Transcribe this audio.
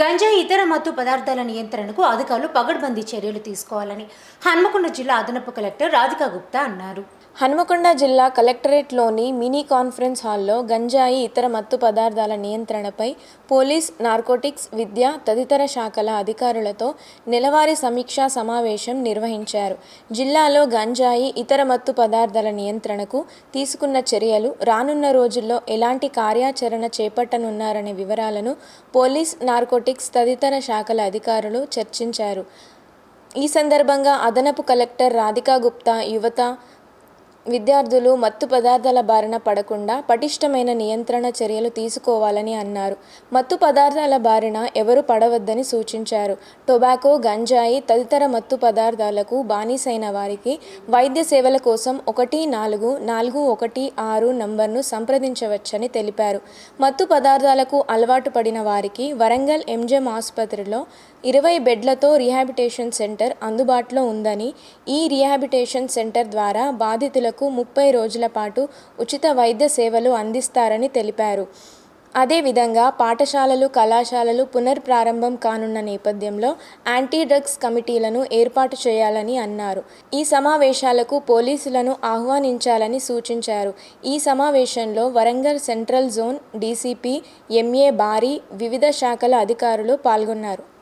గంజాయి ఇతర మత్తు పదార్థాల నియంత్రణకు అధికారులు పగడ్బందీ చర్యలు తీసుకోవాలని హన్మకొండ జిల్లా అదనపు కలెక్టర్ రాధికా గుప్తా అన్నారు. హన్మకొండ జిల్లా కలెక్టరేట్లోని మినీ కాన్ఫరెన్స్ హాల్లో గంజాయి ఇతర మత్తు పదార్థాల నియంత్రణపై పోలీస్ నార్కోటిక్స్ విద్య తదితర శాఖల అధికారులతో నెలవారీ సమీక్షా సమావేశం నిర్వహించారు. జిల్లాలో గంజాయి ఇతర మత్తు పదార్థాల నియంత్రణకు తీసుకున్న చర్యలు రానున్న రోజుల్లో ఎలాంటి కార్యాచరణ చేపట్టనున్నారనే వివరాలను పోలీస్ నార్కోటిక్స్ తదితర శాఖల అధికారులు చర్చించారు. ఈ సందర్భంగా అదనపు కలెక్టర్ రాధికా గుప్తా యువత విద్యార్థులు మత్తు పదార్థాల బారిన పడకుండా పటిష్టమైన నియంత్రణ చర్యలు తీసుకోవాలని అన్నారు. మత్తు పదార్థాల బారిన ఎవరు పడవద్దని సూచించారు. టొబాకో గంజాయి తదితర మత్తు పదార్థాలకు బానిసైన వారికి వైద్య సేవల కోసం ఒకటి నాలుగు నాలుగు ఒకటి ఆరు నంబర్ను సంప్రదించవచ్చని తెలిపారు. మత్తు పదార్థాలకు అలవాటు పడిన వారికి వరంగల్ ఎంజెం ఆసుపత్రిలో ఇరవై బెడ్లతో రిహాబిటేషన్ సెంటర్ అందుబాటులో ఉందని ఈ రిహాబిటేషన్ సెంటర్ ద్వారా బాధితులకు ముప్పై రోజుల పాటు ఉచిత వైద్య సేవలు అందిస్తారని తెలిపారు. అదేవిధంగా పాఠశాలలు కళాశాలలు పునర్ప్రారంభం కానున్న నేపథ్యంలో యాంటీ డ్రగ్స్ కమిటీలను ఏర్పాటు చేయాలని అన్నారు. ఈ సమావేశాలకు పోలీసులను ఆహ్వానించాలని సూచించారు. ఈ సమావేశంలో Warangal central zone DCP M A Bari వివిధ శాఖల అధికారులు పాల్గొన్నారు.